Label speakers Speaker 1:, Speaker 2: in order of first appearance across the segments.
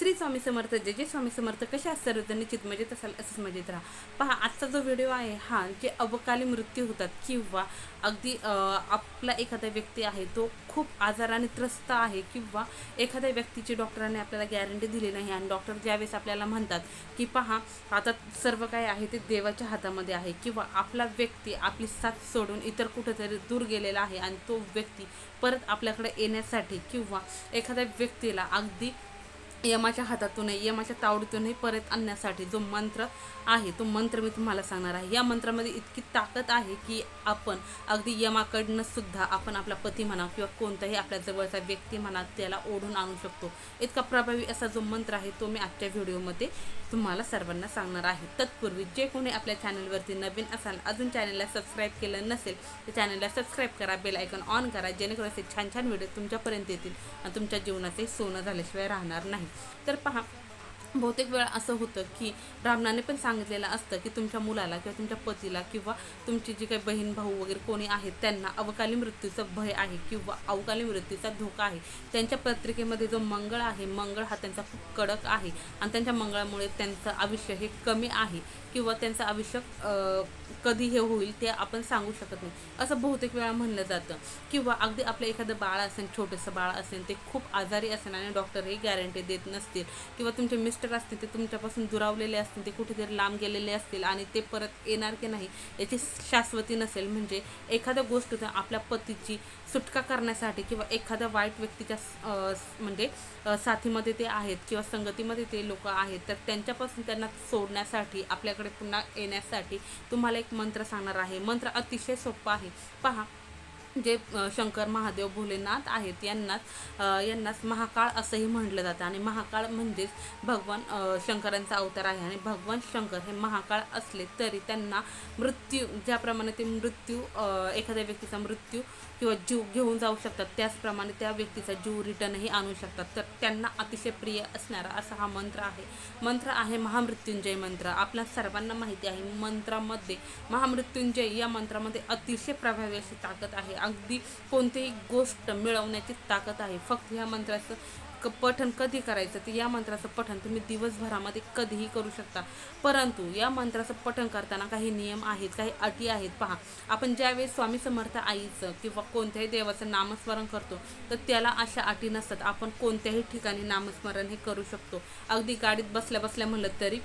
Speaker 1: श्री स्वामी समर्थ जे जे स्वामी समर्थ. कसे असतात त्यांनी निश्चित मजेत असाल असंच मजेत राहा. पहा आजचा जो व्हिडिओ आहे हा जे अवकाली मृत्यू होतात किंवा अगदी आपला एखादा व्यक्ती आहे तो खूप आजाराने त्रस्त आहे किंवा एखाद्या व्यक्तीची डॉक्टरांनी आपल्याला गॅरंटी दिली नाही आणि डॉक्टर ज्यावेळेस आपल्याला म्हणतात की पहा आता सर्व काय आहे ते देवाच्या हातामध्ये आहे. किंवा आपला व्यक्ती आपली साथ सोडून इतर कुठेतरी दूर गेलेला आहे आणि तो व्यक्ती परत आपल्याकडे येण्यासाठी किंवा एखाद्या व्यक्तीला अगदी यमाच्या हातातूनही यमाच्या तावडीतूनही परत आणण्यासाठी जो मंत्र आहे तो मंत्र मी तुम्हाला सांगणार आहे. या मंत्रामध्ये इतकी ताकद आहे की आपण अगदी यमाकडनं सुद्धा आपण आपला पती म्हणा किंवा कोणताही आपल्या जवळचा व्यक्ती म्हणा त्याला ओढून आणू शकतो. इतका प्रभावी असा जो मंत्र आहे तो मी आजच्या व्हिडिओमध्ये तुम्हाला सर्वांना सांगणार आहे. तत्पूर्वी जे कोणी आपल्या चॅनलवरती नवीन असाल अजून चॅनलला सबस्क्राईब केलं नसेल तर चॅनलला सबस्क्राईब करा बेल आयकॉन ऑन करा जेणेकरून असे छान छान व्हिडिओ तुमच्यापर्यंत येतील आणि तुमच्या जीवनाचे सोनं झाल्याशिवाय राहणार नाही. तर पहा बहुतेक वेळा असं होतं की ब्राह्मणाने पण सांगितलेलं असतं की तुमच्या मुलाला किंवा तुमच्या पतीला किंवा तुमची जी काही बहीण भाऊ वगैरे कोणी आहेत त्यांना अवकाली मृत्यूचं भय आहे किंवा अवकाली मृत्यूचा धोका आहे. त्यांच्या पत्रिकेमध्ये जो मंगळ आहे मंगळ हा त्यांचा खूप कडक आहे आणि त्यांच्या मंगळामुळे त्यांचं आयुष्य हे कमी आहे किंवा त्यांचं आयुष्य कधी हे होईल ते आपण सांगू शकत नाही. असं बहुतेक वेळा म्हणलं जातं. किंवा अगदी आपलं एखादं बाळ असेल छोटंसं बाळ असेल ते खूप आजारी असेल आणि डॉक्टर हे गॅरंटी देत नसतील किंवा तुमचे मिस मिस्टर असतील ते तुमच्यापासून दुरावलेले असतील ते कुठेतरी लांब गेलेले असतील आणि ते परत येणार की नाही याची शाश्वती नसेल. म्हणजे एखाद्या गोष्ट आपल्या पतीची सुटका करण्यासाठी किंवा एखाद्या वाईट व्यक्तीच्या म्हणजे साथीमध्ये ते आहेत किंवा संगतीमध्ये ते लोक आहेत तर त्यांच्यापासून त्यांना सोडण्यासाठी आपल्याकडे पुन्हा येण्यासाठी तुम्हाला एक मंत्र सांगणार आहे. मंत्र अतिशय सोपा आहे. पहा जे शंकर महादेव भोलेनाथ आहेत यांनाच यांनाच महाकाळ असंही म्हटलं जातं. आणि महाकाळ म्हणजेच भगवान शंकरांचा अवतार आहे. आणि भगवान शंकर हे महाकाळ असले तरी त्यांना मृत्यू ज्याप्रमाणे ते मृत्यू एखाद्या व्यक्तीचा मृत्यू किंवा जीव घेऊन जाऊ शकतात त्याचप्रमाणे त्या व्यक्तीचा जीव रिटर्नही आणू शकतात. तर त्यांना अतिशय प्रिय असणारा असा हा मंत्र आहे. मंत्र आहे महामृत्युंजय मंत्र. आपल्या सर्वांना माहिती आहे मंत्रामध्ये महामृत्युंजय या मंत्रामध्ये अतिशय प्रभावी अशी ताकद आहे. अगदी कोणतीही गोष्ट मिळवण्याची ताकद आहे. फक्त ह्या मंत्राचं क पठण कधी करायचं? तर या मंत्राचं पठण तुम्ही दिवसभरामध्ये कधीही करू शकता. परंतु या मंत्राचं पठण करताना काही नियम आहेत काही अटी आहेत. पहा आपण ज्यावेळेस स्वामी समर्थ आईचं किंवा कोणत्याही देवाचं नामस्मरण करतो तर त्याला अशा अटी नसतात. आपण कोणत्याही ठिकाणी नामस्मरण हे करू शकतो. अगदी गाडीत बसल्या बसल्या म्हणलं तरी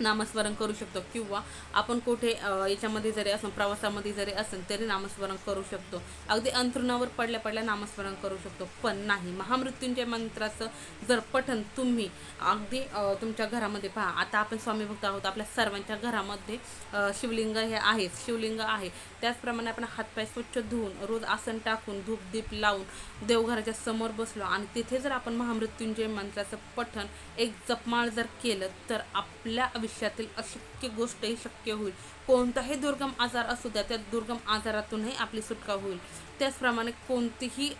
Speaker 1: नामस्मरण करू शकतो. किंवा आपण कुठे याच्यामध्ये जरी असं प्रवासामध्ये जरी असेल तरी नामस्मरण करू शकतो. अगदी अंथरुणावर पडल्या पडल्या नामस्मरण करू शकतो. पण नाही महामृत्युंजय मंत्राचं जर पठण तुम्ही अगदी तुमच्या घरामध्ये पहा. आता आपण स्वामी भक्त आहोत. आपल्या सर्वांच्या घरामध्ये शिवलिंग हे आहे. शिवलिंग आहे. त्याचप्रमाणे आपण हातपाय स्वच्छ धुवून रोज आसन टाकून धूप दीप लावून देवघराच्या समोर बसलो आणि तिथे जर आपण महामृत्युंजय मंत्राचं पठण एक जपमाळ जर केलं तर आपल्या आयुष्यातील अशक्य गोष्टही शक्य होईल. कोणताही दुर्गम आजार असू द्या त्या दुर्गम आजारातूनही आपली सुटका होईल. त्याचप्रमाणे कोणतीही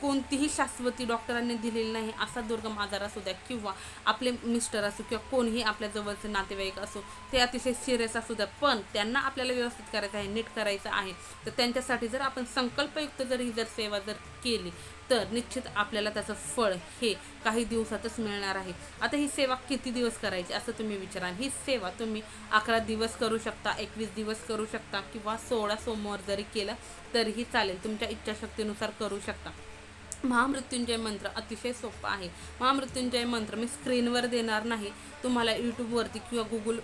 Speaker 1: कोणतीही शाश्वती डॉक्टरांनी दिलेली नाही असा दुर्गम आजार असू द्या किंवा आपले मिस्टर असो किंवा कोणीही आपल्या जवळचे नातेवाईक असो ते अतिशय सिरियस असू द्या पण त्यांना आपल्याला व्यवस्थित करायचं आहे नीट करायचं आहे. तर त्यांच्यासाठी जर आपण संकल्पयुक्त जर ही जर सेवा जर केली तर निश्चित आपल्याला त्याचं फळ हे काही दिवसातच मिळणार आहे. आता ही सेवा किती दिवस करायची असं तुम्ही विचारा ही सेवा तुम्ही अकरा दिवस करू शकता एकवीस दिवस करू शकता किंवा सोळा सोमवार जरी केलं तरीही चालेल. तुमच्या इच्छाशक्तीनुसार करू शकता. महामृत्युंजय मंत्र अतिशय सोपा आहे. महामृत्युंजय मंत्र मी स्क्रीनवर देणार नाही. तुम्हाला यूट्यूबवरती किंवा गुगल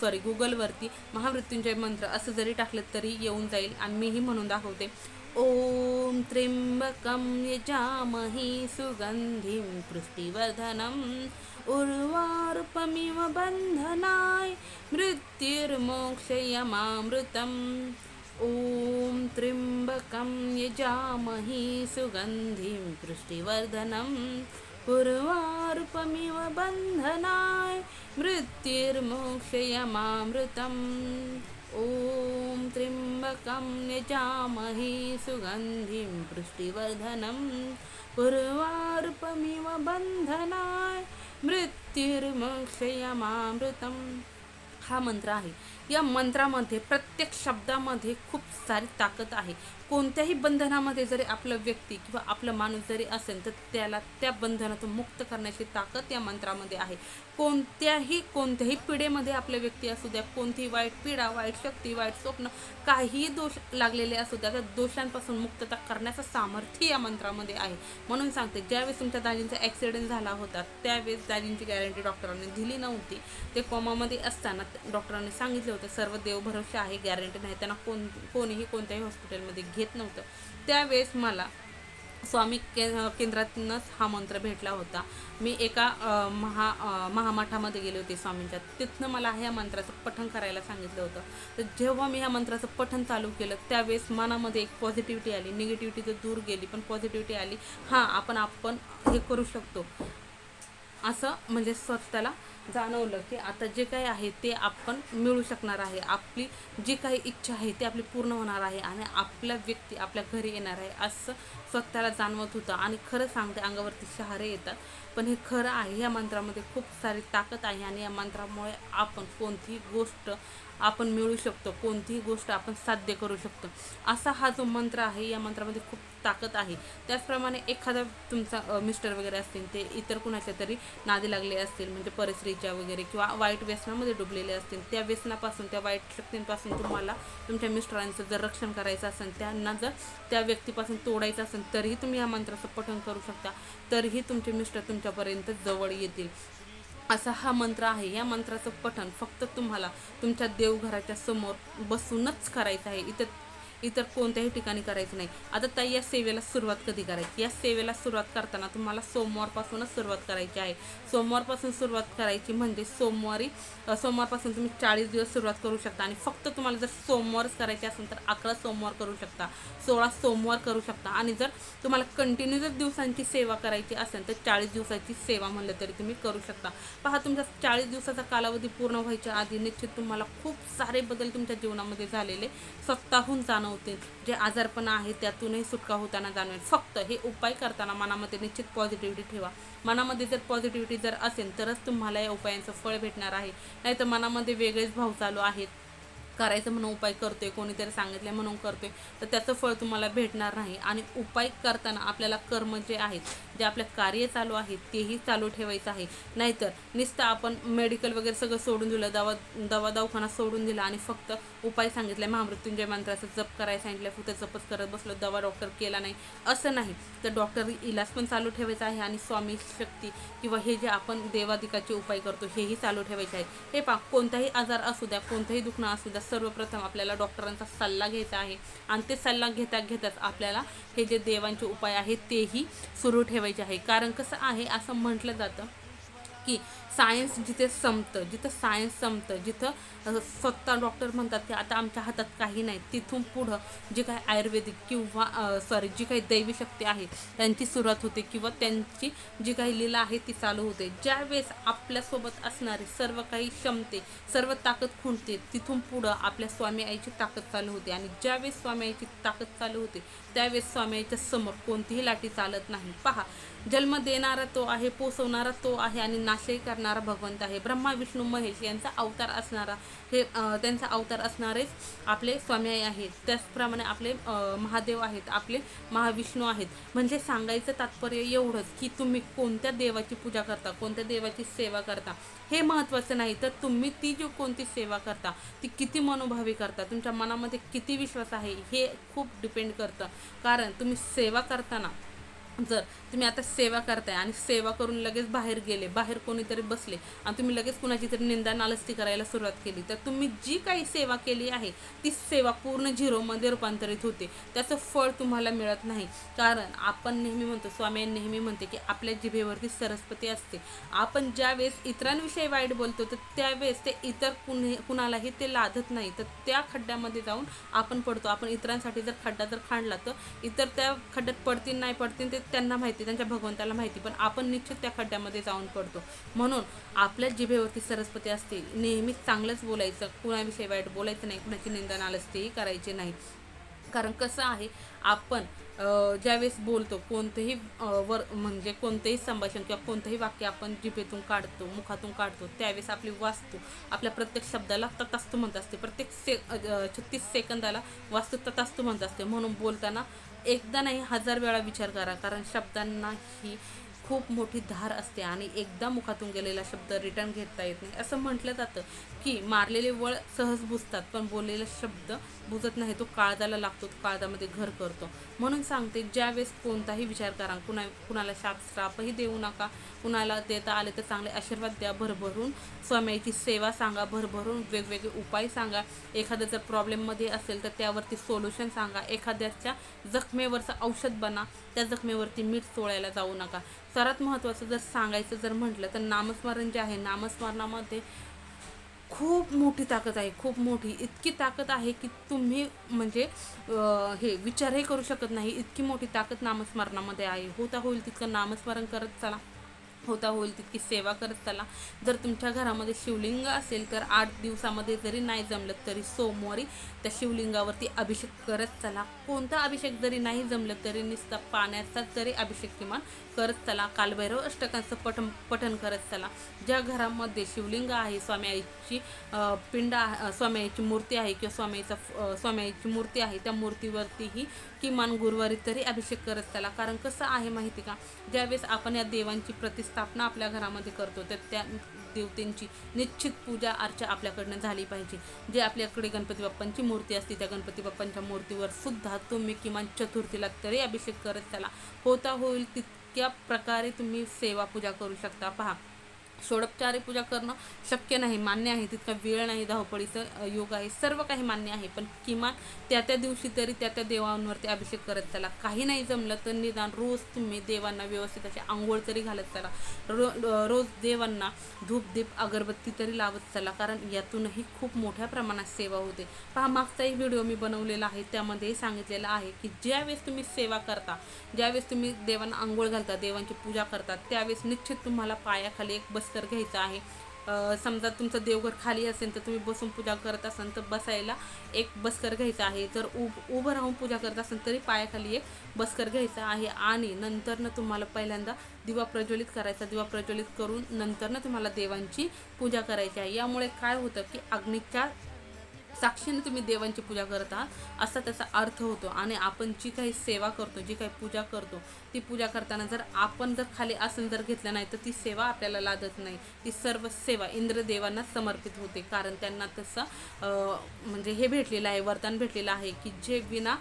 Speaker 1: सॉरी गुगलवरती महामृत्युंजय मंत्र असं जरी टाकलं तरी येऊन जाईल आणि मीही म्हणून दाखवते. ओम त्र्यंबकं यजामहि सुगन्धिं पुष्टिवर्धनम् उर्वारुपमिव बन्धनाय मृत्युर्मोक्षयमामृतम् ॐ त्र्यंबकं यजामहि सुगन्धिं पुष्टिवर्धनम् उर्वारुपमिव बन्धनाय मृत्युर्मोक्षयमामृतम् ॐ त्र्यम्बकं यजामहि सुगन्धिं पुष्टिवर्धनम् उर्वारुपमिव बन्धनाय मृत्युर्मोक्षयमामृतम्। हा मंत्र आहे. या मंत्रामध्ये प्रत्येक शब्दामध्ये खूप सारी ताकद आहे. कोणत्याही बंधनामध्ये जरी आपलं व्यक्ती किंवा आपलं माणूस जरी असेल तर त्याला त्या बंधनातून मुक्त करण्याची ताकद या मंत्रामध्ये आहे. कोणत्याही कोणत्याही पिढेमध्ये आपले व्यक्ती असू द्या कोणतीही वाईट पिढा वाईट शक्ती वाईट स्वप्न काहीही दोष लागलेले असू द्या त्या दोषांपासून मुक्तता करण्याचं सामर्थ्य या मंत्रामध्ये आहे. म्हणून सांगते ज्यावेळेस तुमच्या दाजींचा ॲक्सिडेंट झाला होता त्यावेळेस दाजींची गॅरंटी डॉक्टरांनी दिली नव्हती. ते कोमामध्ये असताना डॉक्टरांनी सांगितलं होतं सर्व देव भरोसे आहे गॅरंटी नाही. त्यांना कोण कोणीही कोणत्याही हॉस्पिटलमध्ये घे घेत नव्हतं. त्यावेळेस मला स्वामी के केंद्रातूनच हा मंत्र भेटला होता. मी एका महा महामठामध्ये गेले होते स्वामींच्या. तिथनं मला ह्या मंत्राचं पठण करायला सांगितलं होतं. तर जेव्हा मी ह्या मंत्राचं पठण चालू केलं त्यावेळेस मनामध्ये एक पॉझिटिव्हिटी आली. निगेटिव्हिटी तर दूर गेली पण पॉझिटिव्हिटी आली. हां आपण आपण हे करू शकतो. असं म्हणजे स्वतःला जाणवलं की आता जे काही आहे ते आपण मिळू शकणार आहे. आपली जी काही इच्छा आहे ती आपली पूर्ण होणार आहे आणि आपला व्यक्ती आपल्या घरी येणार आहे असं स्वतःला जाणवत होतं. आणि खरं सांगते अंगावरती शहारे येतात. पण हे खरं आहे या मंत्रामध्ये खूप सारी ताकद आहे आणि या मंत्रामुळे आपण कोणतीही गोष्ट आपण मिळू शकतो. कोणतीही गोष्ट आपण साध्य करू शकतो. असा हा जो मंत्र आहे या मंत्रामध्ये खूप ताकद आहे. त्याचप्रमाणे एखादा तुमचा मिस्टर वगैरे असतील ते इतर कुणाच्या तरी नादी लागले असतील म्हणजे परिस्थितीच्या वगैरे किंवा वाईट व्यसनामध्ये डुबलेले असतील त्या व्यसनापासून त्या वाईट शक्तींपासून तुम्हाला तुमच्या मिस्टरांचं जर रक्षण करायचं असेल त्यांना जर त्या व्यक्तीपासून तोडायचं असेल तरीही तुम्ही या मंत्राचं पठण करू शकता. तरीही तुमचे मिस्टर तुमच्यापर्यंत जवळ येतील. असा हा मंत्र आहे. या मंत्राचं पठण फक्त तुम्हाला तुमच्या देवघराच्या समोर बसूनच करायचं आहे. इथं इतर कोणत्याही ठिकाणी करायचं नाही. आता ताई या सेवेला सुरुवात कधी करायची? या सेवेला सुरुवात करताना तुम्हाला सोमवारपासूनच सुरुवात करायची आहे. सोमवारपासून सुरुवात करायची म्हणजे सोमवारी सोमवारपासून तुम्ही चाळीस दिवस सुरुवात करू शकता आणि फक्त तुम्हाला जर सोमवारच करायचे असेल तर अकरा सोमवार करू शकता सोळा सोमवार करू शकता आणि जर तुम्हाला कंटिन्यू जर दिवसांची सेवा करायची असेल तर चाळीस दिवसाची सेवा म्हणलं तरी तुम्ही करू शकता. पहा तुमचा चाळीस दिवसाचा कालावधी पूर्ण व्हायच्या आधी निश्चित तुम्हाला खूप सारे बदल तुमच्या जीवनामध्ये झालेले स्वतःहून होते जे आजारपण आहे त्यातूनही सुटका होताना जाणवेल. फक्त हे उपाय करताना मनामध्ये निश्चित पॉझिटिव्हिटी ठेवा. मनामध्ये जर पॉझिटिव्हिटी जर असेल तरच तुम्हाला या उपायांचं फळ भेटणार आहे. नाही तर मनामध्ये वेगळेच भाव चालू आहेत. करायचं म्हणून उपाय करतोय कोणीतरी सांगितलं म्हणून करतोय तर त्याचं फळ तुम्हाला भेटणार नाही. आणि उपाय करताना आपल्याला कर्म जे आहेत जे आपलं कार्य चालू आहे तेही चालू ठेवायचं आहे. नाहीतर नुसतं आपण मेडिकल वगैरे सगळं सोडून दिलं दवा दवा दवाखाना सोडून दिला आणि फक्त उपाय सांगितले महामृत्युंजय मंत्राचं जप करायला सांगितलं फक्त जपच करत बसलो दवा डॉक्टर केला नाही असं नाही. तर डॉक्टर इलाज पण चालू ठेवायचा आहे आणि स्वामी शक्ती किंवा हे जे आपण देवादिकाचे उपाय करतो हेही चालू ठेवायचे आहे हे पा कोणताही आजार असू द्या कोणतंही दुखणं असू द्या सर्वप्रथम आपल्याला डॉक्टरांचा सल्ला घ्यायचा आहे. आणि ते सल्ला घेता घेताच आपल्याला हे जे देवांचे उपाय आहेत तेही सुरू ठेवायचे आहे. कारण कसं आहे असं म्हटलं जातं की सायन्स जिथे संपतं जिथं सायन्स संपतं जिथं स्वतः डॉक्टर म्हणतात की आता आमच्या हातात काही नाही तिथून पुढं जे काही आयुर्वेदिक किंवा सॉरी जी काही दैवी शक्ती आहे त्यांची सुरुवात होते किंवा त्यांची जी काही लीला आहे ती चालू होते. ज्यावेळेस आपल्यासोबत असणारे सर्व काही क्षमते सर्व ताकद खुंटते तिथून पुढं आपल्या स्वामी आईची ताकद चालू होते. आणि ज्यावेळेस स्वामी आईची ताकद चालू होते त्यावेळेस स्वामी आईच्या समोर कोणतीही लाठी चालत नाही. पहा जन्म देणारा तो आहे पोसवणारा तो आहे आणि नाशही करणारा भगवंत आहे. ब्रह्मा विष्णू महेश यांचा अवतार असणारा हे त्यांचा अवतार असणारेच आपले स्वामी आहेत. त्याचप्रमाणे आपले महादेव आहेत आपले महाविष्णू आहेत. म्हणजे सांगायचं तात्पर्य एवढंच की तुम्ही कोणत्या देवाची पूजा करता कोणत्या देवाची सेवा करता हे महत्त्वाचं नाही. तर तुम्ही ती जी कोणती सेवा करता ती किती मनोभावी करता तुमच्या मनामध्ये किती विश्वास आहे हे खूप डिपेंड करतं. कारण तुम्ही सेवा करताना जर तुम्ही आता सेवा करताय आणि सेवा करून लगेच बाहेर गेले बाहेर कोणीतरी बसले आणि तुम्ही लगेच कुणाची तरी निंदा नालस्ती करायला सुरुवात केली तर तुम्ही जी काही सेवा केली आहे ती सेवा पूर्ण झिरोमध्ये रूपांतरित होते. त्याचं फळ तुम्हाला मिळत नाही. कारण आपण नेहमी म्हणतो स्वामी नेहमी म्हणते की आपल्या जिभेवरती सरस्वती असते. आपण ज्यावेळेस इतरांविषयी वाईट बोलतो तर त्यावेळेस ते इतर कुणी कुणालाही ते लादत नाही. तर त्या खड्ड्यामध्ये जाऊन आपण पडतो. आपण इतरांसाठी जर खड्डा जर खांडला तर इतर त्या खड्ड्यात पडतील नाही पडतील ते त्यांना माहिती त्यांच्या भगवंताला माहिती पण आपण निश्चित त्या खड्ड्यामध्ये जाऊन पडतो. म्हणून आपल्या जिभेवरती सरस्वती असते नेहमीच चांगलंच बोलायचं कुणाविषयी वाईट बोलायचं नाही कुणाची निंदा नालस्तीही करायची नाही. कारण कसं आहे आपण ज्यावेळेस बोलतो कोणतंही वर म्हणजे कोणतंही संभाषण किंवा कोणतंही वाक्य आपण जिभेतून काढतो मुखातून काढतो त्यावेळेस आपली वास्तू आपल्या प्रत्येक शब्दाला ततास्तू म्हणत असते. प्रत्येक से छत्तीस सेकंदाला वास्तू ततास्तू म्हणत असते. म्हणून बोलताना एकदा नाही हजार वेळा विचार करा. कारण शब्दांना ही खूप मोठी धार असते आणि एकदा मुखातून गेलेला शब्द रिटर्न घेता येत नाही. असं म्हटलं जातं की मारलेले वळ सहज बुजतात पण बोललेला शब्द बुजत नाही. तो काळजाला लागतो तो काळजामध्ये घर करतो. म्हणून सांगते ज्यावेळेस कोणताही विचार करा कुणा कुणाला शाप श्रापही देऊ नका कुणाला देता आले तर चांगले आशीर्वाद द्या भरभरून. स्वामीची सेवा सांगा भरभरून. वेगवेगळे उपाय सांगा. एखाद्या जर प्रॉब्लेममध्ये असेल तर त्यावरती सोल्युशन सांगा. एखाद्याच्या जखमेवरचं औषध बना. त्या जखमेवरती मीठ चोळायला जाऊ नका. सर्वात महत्त्वाचं जर सांगायचं जर म्हटलं तर नामस्मरण जे आहे नामस्मरणामध्ये खूप मोठी ताकद आहे खूप मोठी. इतकी ताकद आहे की तुम्ही म्हणजे हे विचारही करू शकत नाही. इतकी मोठी ताकद नामस्मरणामध्ये आहे. होता होईल तितकं नामस्मरण करत चला. होता होईल तितकी सेवा करत चला. जर तुमच्या घरामध्ये शिवलिंग असेल तर आठ दिवसामध्ये जरी नाही जमलं तरी सोमवारी त्या शिवलिंगावरती अभिषेक करत चला. कोणता अभिषेक जरी नाही जमलं तरी नुसता पाण्याचा जरी अभिषेक किमान करत चला कालभैरव अष्टकांचं पठन पठन करत चला. ज्या घरामध्ये शिवलिंग आहे स्वामीची पिंड आहे मूर्ती आहे किंवा स्वामीचा आईचा मूर्ती आहे त्या मूर्तीवरतीही किमान गुरुवारी तरी अभिषेक करत चला. कारण कसं आहे माहिती का? ज्यावेळेस आपण या देवांची प्रतिस्थापना आपल्या घरामध्ये करतो तर त्या देवतेंची निश्चित पूजा अर्चा आपल्याकडनं झाली पाहिजे. जे आपल्याकडे गणपती बाप्पांची मूर्ती असते त्या गणपती बाप्पांच्या मूर्तीवर सुद्धा तुम्ही किमान चतुर्थीला तरी अभिषेक करत चला. होता होईल तित इतक्या प्रकारे तुम्ही सेवा पूजा करू शकता? पहा. षोडपचारी पूजा करणं शक्य नाही मान्य आहे. तितका वेळ नाही धावपळीचं योग आहे. सर्व काही मान्य आहे पण किमान त्या त्या दिवशी तरी त्या त्या देवांवरती अभिषेक करत चला. काही नाही जमलं तर निदान रोज तुम्ही देवांना व्यवस्थित अशी आंघोळ तरी घालत चला. रो रोज देवांना धूप दीप अगरबत्ती तरी लावत चला कारण यातूनही खूप मोठ्या प्रमाणात सेवा होते. पहा मागचाही व्हिडिओ मी बनवलेला आहे त्यामध्ये सांगितलेलं आहे की ज्यावेळेस तुम्ही सेवा करता ज्यावेळेस तुम्ही देवांना आंघोळ घालता देवांची पूजा करता त्यावेळेस निश्चित तुम्हाला पायाखाली एक बस बस्तर घ्यायचं आहे. समजा तुमचं देवघर खाली असेल तर तुम्ही बसून पूजा करत असाल तर बसायला एक बस्कर घ्यायचा आहे. जर उभ उभं राहून पूजा करत असाल तरी पायाखाली एक बस्कर घ्यायचा आहे आणि नंतरनं तुम्हाला पहिल्यांदा दिवा प्रज्वलित करायचा. दिवा प्रज्वलित करून नंतरनं तुम्हाला देवांची पूजा करायची आहे. यामुळे काय होतं की अग्नीच्या साक्षीने तुम्ही देवांची पूजा करत आहात असा त्याचा अर्थ होतो. आणि आपण जी काही सेवा करतो जी काही पूजा करतो ती पूजा करताना जर आपण जर खाली आसन जर घेतलं नाही तर ती सेवा आपल्याला लादत नाही. ती सर्व सेवा इंद्रदेवांना समर्पित होते. कारण त्यांना तसं म्हणजे हे भेटलेलं आहे वरदान भेटलेलं आहे की जे विना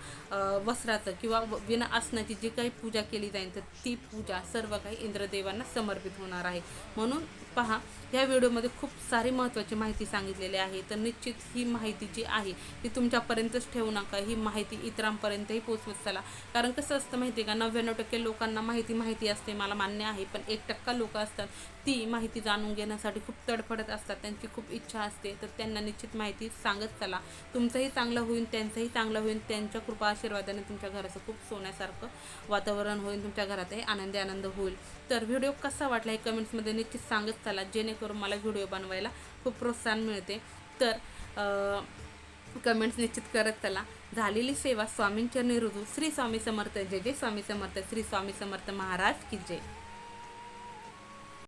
Speaker 1: वस्त्राचं किंवा व- विना आसनाची जी काही पूजा केली जाईल तर ती पूजा सर्व काही इंद्रदेवांना समर्पित होणार आहे. म्हणून पहा या व्हिडिओमध्ये खूप सारी महत्त्वाची माहिती सांगितलेली आहे. तर निश्चित ही माहिती जी आहे ती तुमच्यापर्यंतच ठेवू नका. ही माहिती इतरांपर्यंतही पोचवत चला. कारण कसं असतं माहिती आहे का नव्याण्णव टक्के लोकांना माहिती माहिती असते मला मान्य आहे. पण एक टक्का लोक असतात ती माहिती जाणून घेण्यासाठी खूप तडफडत असतात त्यांची खूप इच्छा असते तर त्यांना निश्चित माहिती सांगत चला. तुमचंही चांगलं होईल त्यांचंही चांगलं होईल त्यांच्या कृपा आशीर्वादाने तुमच्या घराचं खूप सोन्यासारखं वातावरण होईल तुमच्या घरातही आनंदी आनंद होईल. तर व्हिडिओ कसा वाटला हे कमेंट्समध्ये निश्चित सांगत चला जेणेकरून मला व्हिडिओ बनवायला खूप प्रोत्साहन मिळते. तर कमेंट्स निश्चित करत चला. झालेली सेवा स्वामींच्या निरुजू श्री स्वामी समर्थ जय जय स्वामी समर्थ श्री स्वामी समर्थ महाराज की जय.